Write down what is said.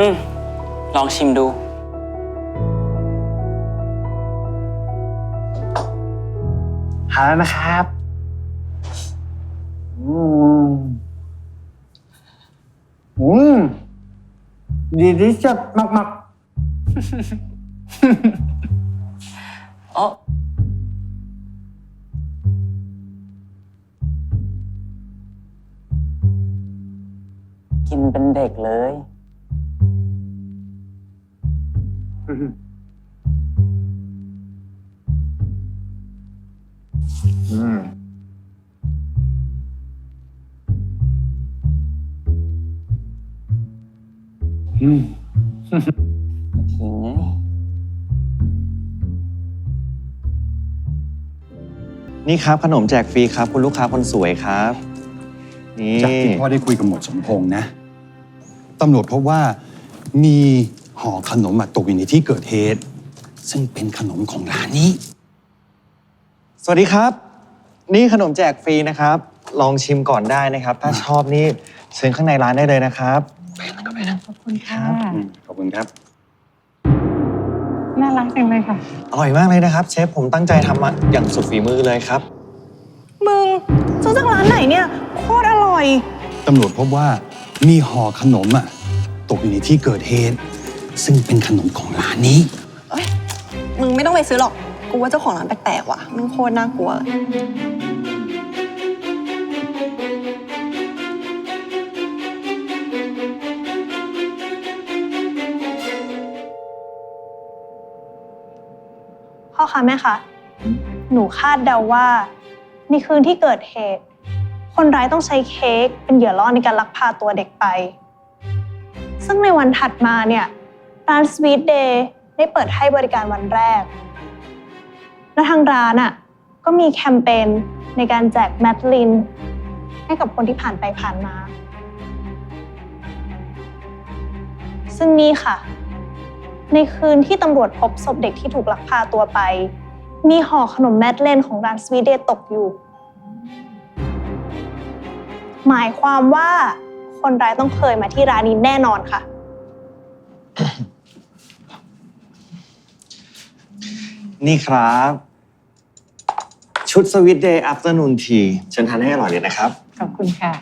อืม ลองชิมดู หาแล้วนะครับอืมอืมดีดีจัดมากอ๋อกินเป็นเด็กเลย อืมอืมอืมทิ้งไงนี่ครับขนมแจกฟรีครับ คุณลูกค้าคนสวยครับ นี่จากที่พ่อได้คุยกับหมวดสมพงษ์นะตำรวจพบว่ามี ห่อขนมอะตกอยู่ในที่เกิดเหตุ ซึ่งเป็นขนมของร้านนี้ สวัสดีครับ นี่ขนมแจกฟรีนะครับ ลองชิมก่อนได้นะครับ ถ้าชอบนี่เชิญข้างในร้านได้เลยนะครับขอบคุณค่ะ อืมขอบคุณครับ น่ารักจังเลยค่ะ อร่อยมากเลยนะครับ เชฟผมตั้งใจทำมาอย่างสุดฝีมือเลยครับ มึงซื้อจากร้านไหนเนี่ยโคตรอร่อย ตำรวจพบว่ามีห่อขนมอะตกอยู่ในที่เกิดเหตุ ซึ่งเป็นขนมของร้านนี้มึงไม่ต้องไปซื้อหรอก กูว่าเจ้าของร้านแปลกๆว่ะ มันโคตรน่ากลัวพ่อคะแม่คะ หนูคาดเดาว่า ในคืนที่เกิดเหตุ คนร้ายต้องใช้เค้กเป็นเหยื่อล่อในการลักพาตัวเด็กไป ซึ่งในวันถัดมาเนี่ย ร้าน Sweet Day ได้เปิดให้บริการวันแรก และทางร้านอะก็มีแคมเปญในการแจกแมดลิน ให้กับคนที่ผ่านไปผ่านมา ซึ่งนี่ค่ะ ในคืนที่ตำรวจพบศพเด็กที่ถูกลักพาตัวไป มีห่อขนมแมดเลนของร้าน Sweet Day ตกอยู่ หมายความว่าคนร้ายต้องเคยมาที่ร้านนี้แน่นอนค่ะ นี่ครับ ชุดสวิตเดย์อั t เ r n นูนทีเชิญทานให้อร่อยเลยนะครับ ขอบคุณค่ะ